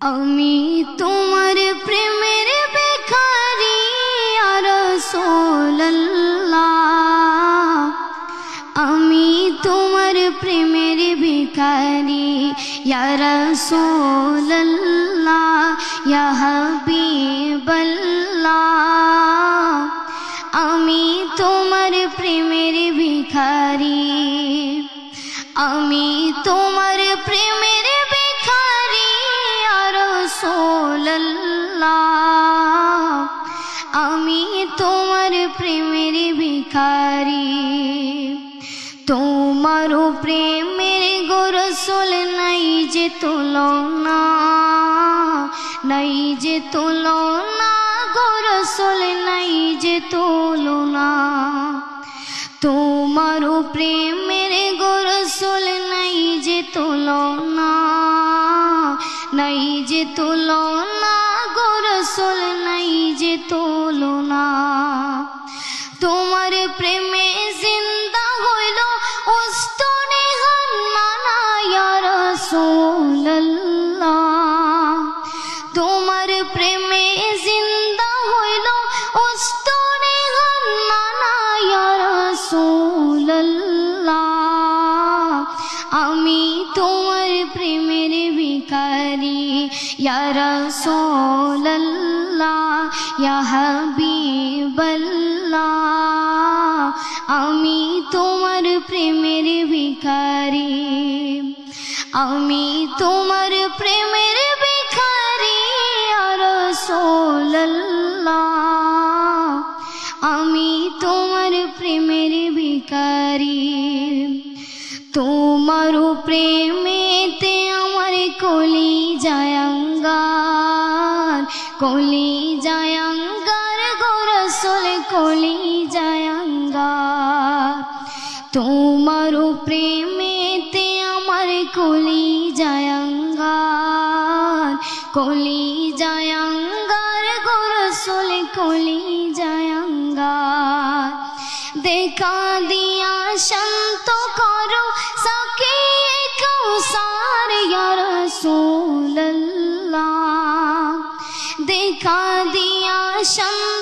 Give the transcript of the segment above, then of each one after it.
আমি তোমার প্রেমের বেখারি আর আমি তোমার প্রেমের ভিখারি রসোল্লাহ হাবিবল্লাহ। আমি তোমার প্রেমের ভিখারি, আমি তোমার প্রেমের ভিখারি। তোমারও প্রেমের গোরসল নাই যে তুলনা, নাই যে তুলনা গোরসল নাই যে তুলনা। তোমারও প্রেমের গোরসল নাই যে তুলনা, নাই যে তুলনা গোরসল নাই যে তুলনা। তোমার প্রেমে জিন্দা হইল উস্তনে হান্নানা ইয়া রাসূলুল্লাহ। তোমার প্রেমে জিন্দা হইল উস্তনে হান্নানা ইয়া রাসূলুল্লাহ। আমি তোমার প্রেমের ভিখারি, ইয়া রাসূলুল্লাহ। আমি তোমার প্রেমের ভিখারি। আমি তোমার প্রেমের ভিখারি আর আমি তোমার প্রেমের ভিখারি। তোমার প্রেমেতে আমার কলি জায়াঙ্গার কলি তোমার প্রেমেতে আমার কলি জায়াঙ্গার কলি জায়াঙ্গার গোরসল কলি জায়াঙ্গার দেখা দিয়া শান্ত করো, সকে কৌসার, ইয়া রাসূলুল্লাহ। দেখা দিয়া শান্ত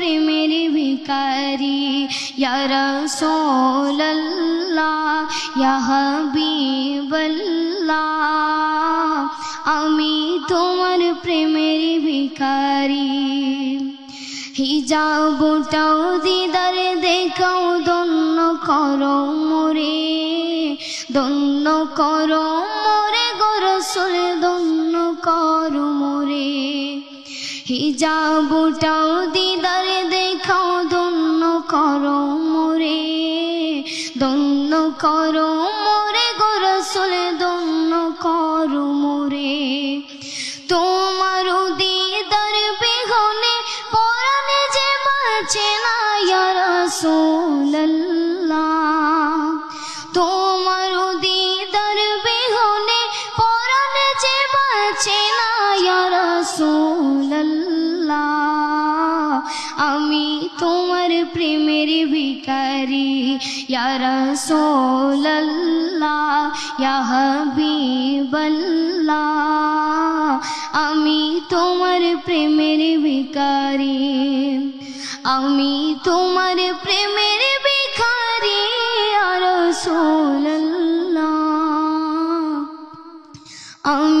প্রেমের ভিখারি। ইয়া রাসূলুল্লাহ, ইয়া হাবিবাল্লাহ, আমি তোমার প্রেমের ভিখারি। হিজাবটাও দিদার দেখাও দন্য করো মোরে দন্য করো মোরে গরসুল দন্য করো মোরে। হিজাবটাও দিদার দেখাও ধন্য করো মোরে ধন্য করো মোরে গোরসুল দন্য প্রেমের ভিখারি ইয়া রাসূলুল্লাহ ইয়া হাবিবাল্লাহ। আমি তোমার প্রেমের ভিখারি, আমি তোমার প্রেমের ভিখারি, ইয়া রাসূলুল্লাহ। আমি